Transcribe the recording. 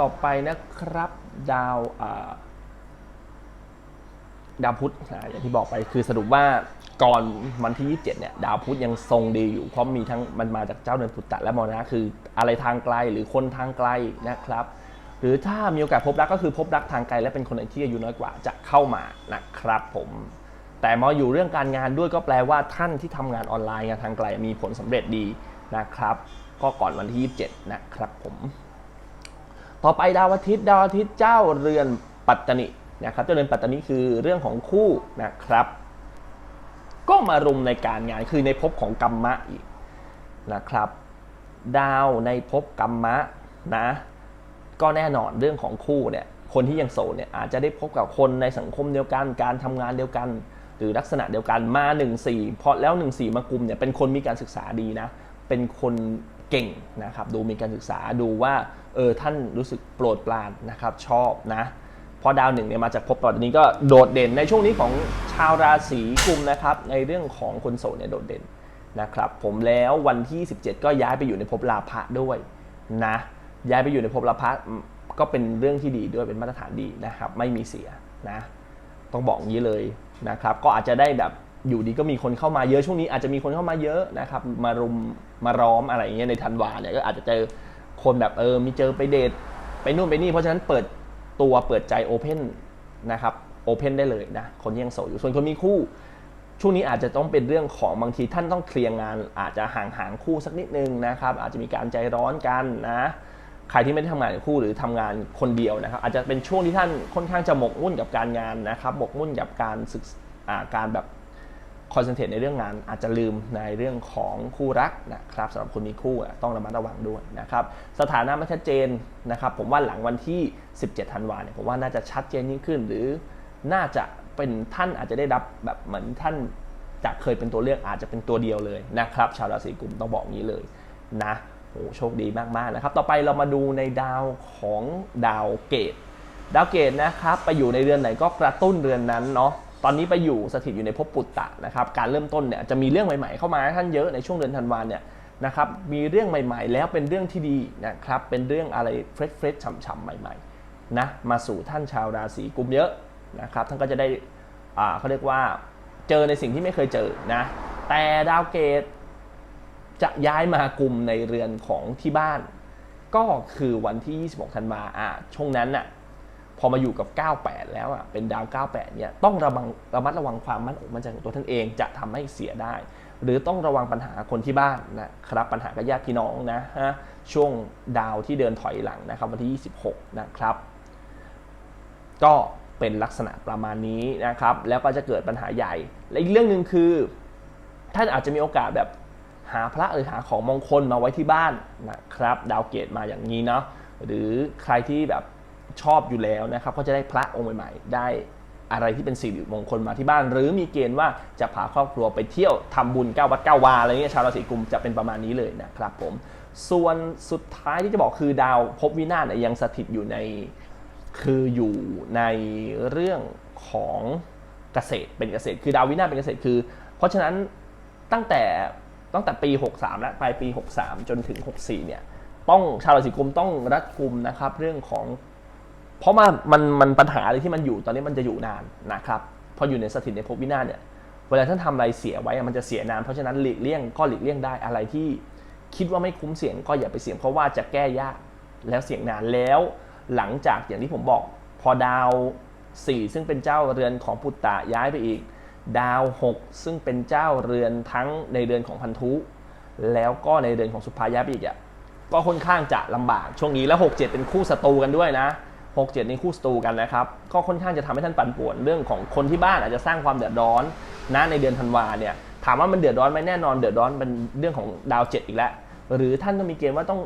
ต่อไปนะครับดาวดาวพุธอ่าอย่างที่บอกไปคือสรุปว่าก่อนวันที่ 27 เนี่ย ดาวพุธยังทรงดีอยู่เพราะมีทั้งมันมาจากเจ้าเดือนพุตตะและมรณะคืออะไรทางไกลหรือคนทางไกลนะครับ หรือถ้ามีโอกาสพบรักก็คือพบรักทางไกลและเป็นคนที่อายุน้อยกว่าจะเข้ามานะครับผมแต่มาอยู่เรื่องการงานด้วยก็แปลว่าท่านที่ทำงานออนไลน์งานทางไกลมีผลสำเร็จดีนะครับ ก็ก่อนวันที่ 27 นะครับผม ต่อไปดาวอาทิตย์ดาวอาทิตย์เจ้าเรือนปัตตนินะครับ เจ้าเรือนปัตตนิคือเรื่องของคู่นะครับ ก็มารุมในการงานคือในภพของกรรมะอีกนะครับ ดาวในภพกรรมะนะ ก็แน่นอนเรื่องของคู่เนี่ยคนที่ยังโสดเนี่ยอาจจะได้พบกับคนในสังคมเดียวกัน การทำงานเดียวกัน หรือลักษณะเดียวกันมา 1 4 เพราะแล้ว 1 4 มากลุ่มเนี่ยเป็นคนมีการศึกษาดีนะ เป็นคน เก่งนะครับดูมีการศึกษาดูว่าเออท่านรู้สึกโปรดปรานนะครับชอบนะพราะดาวหนึ่งเนี่ยมาจากภพตอนนี้ก็โดดเด่นในช่วงนี้ของชาวราศีกุมนะครับในเรื่องของคนโสดเนี่ยโดดเด่นนะครับผมแล้ววันที่ 17 ก็ย้ายไปอยู่ในภพลาภะด้วยนะย้ายไปอยู่ในภพลาภะก็เป็นเรื่องที่ดีด้วยเป็นมาตรฐานดีนะครับไม่มีเสียนะต้องบอกอย่างนี้เลยนะครับก็อาจจะได้แบบ อยู่ดีก็มีคนเข้ามาเยอะช่วงนี้อาจจะมีคนเข้ามาเยอะนะครับ มารุมมาร้อมอะไรอย่างเงี้ยในธันวาเนี่ยก็อาจจะเจอคนแบบเออมีเจอไปเดทไปนู่นไปนี่เพราะฉะนั้นเปิดตัวเปิดใจโอเพนนะครับโอเพนได้เลยนะคนที่ยังโสดอยู่ส่วนคนมีคู่ ช่วงนี้อาจจะต้องเป็นเรื่องของบางทีท่านต้องเคลียร์งาน อาจจะห่างห่างๆคู่สักนิดนึงนะครับ อาจจะมีการใจร้อนกันนะใครที่ไม่ได้ทำงานคู่หรือทำงานคนเดียวนะครับ อาจจะเป็นช่วงที่ท่านค่อนข้างจะหมกมุ่นกับการงานนะครับหมกมุ่นกับการศึกการแบบ คอนเซนเทรตในเรื่องงานอาจจะลืมในเรื่องของคู่รักนะครับสำหรับคนมีคู่ต้องระมัดระวังด้วยนะครับสถานะไม่ชัดเจนนะครับผมว่าหลังวันที่ 17 ธันวาเนี่ยผมว่าน่าจะชัดเจนยิ่งขึ้น หรือน่าจะเป็นท่านอาจจะได้รับแบบเหมือนท่านจากเคยเป็นตัวเลือกอาจจะเป็นตัวเดียวเลยนะครับชาวราศีกุมต้องบอกอย่างนี้เลยนะโอ้โชคดีมากๆนะครับ ต่อไปเรามาดูในดาวของดาวเกตดาวเกตนะครับไปอยู่ในเรือนไหนก็กระตุ้นเรือนนั้นเนาะ ตอนนี้ไปอยู่สถิตอยู่ในภพปุตตะนะครับการเริ่มต้นเนี่ยจะมีเรื่องใหม่ๆเข้ามาท่านเยอะในช่วงเดือนธันวาเนี่ยนะครับมีเรื่องใหม่ๆ แล้วเป็นเรื่องที่ดีนะครับเป็นเรื่องอะไรเฟรชเฟรชฉ่ำๆใหม่ๆนะมาสู่ท่านชาวราศีกุมเยอะนะครับท่านก็จะได้อ่าเขาเรียกว่าเจอในสิ่งที่ไม่เคยเจอนะแต่ดาวเกตจะย้ายมากลุ่มในเรือนของที่บ้าน ก็คือวันที่ 26 ธันวาอะช่วงนั้นน่ะ พอมาอยู่กับ 98 แล้วอะเป็นดาว 98 เนี่ยต้องระวังระมัดระวังความมั่นอกมั่นใจของตัวท่านเองจะทำให้เสียได้ หรือต้องระวังปัญหาคนที่บ้านนะครับปัญหากับญาติพี่น้องนะฮะช่วงดาวที่เดินถอยหลังนะครับวันที่ 26 นะครับ ก็เป็นลักษณะประมาณนี้นะครับ แล้วก็จะเกิดปัญหาใหญ่ และอีกเรื่องหนึ่งคือท่านอาจจะมีโอกาสแบบหาพระหรือหาของมงคลมาไว้ที่บ้านนะครับ ดาวเกตมาอย่างนี้เนาะหรือใครที่แบบ ชอบอยู่แล้วนะครับก็จะได้พระองค์ใหม่ๆ ได้อะไรที่เป็นสิริมงคลมาที่บ้าน หรือมีเกณฑ์ว่าจะพาครอบครัวไปเที่ยวทำบุญเก้าวัดเก้าวาอะไรเงี้ยชาวราศีกุมจะเป็นประมาณนี้เลยนะครับผมส่วนสุดท้ายที่จะบอกคือดาวภพวินาศยยังสถิตอยู่ในคืออยู่ในเรื่องของเกษตรเป็นเกษตร คือดาววินาศเป็นเกษตรคือ เพราะฉะนั้นตั้งแต่ตั้งแต่ปี 63 และปลายปี 63 จนถึง 64 เนี่ย ต้องชาวราศีกุมต้องรัดกุมนะครับ เรื่องของ เพราะว่ามันมันปัญหาอะไรที่มันอยู่ตอนนี้มันจะอยู่นานนะครับพออยู่ในสถิตในภพวินาศเนี่ยเวลาท่านทำอะไรเสียไว้อะมันจะเสียนานเพราะฉะนั้นหลีกเลี่ยงก็หลีกเลี่ยงได้อะไรที่คิดว่าไม่คุ้มเสี่ยงก็อย่าไปเสี่ยงเพราะว่าจะแก้ยากแล้วเสี่ยงนานแล้ว หลังจากอย่างที่ผมบอก พอดาว 4 ซึ่งเป็นเจ้าเรือนของปุตตะย้ายไปอีก ดาว 6 ซึ่งเป็นเจ้าเรือนทั้งในเรือนของพันธุ แล้วก็ในเรือนของสุภาย้ายไปอีกอะก็ค่อนข้างจะลำบากช่วงนี้แล้ว 6 7 เป็นคู่ศัตรูกันด้วยนะ 6 7นี้คู่สตูกันนะครับ ก็ค่อนข้างจะทำให้ท่านปั่นป่วนเรื่องของคนที่บ้านอาจจะสร้างความเดือดร้อนนะในเดือนธันวาเนี่ยถามว่ามันเดือดร้อนไหมแน่นอนเดือดร้อนเป็นเรื่องของดาว7อีกแล้วหรือท่านต้องมีเกณฑ์ว่าต้อง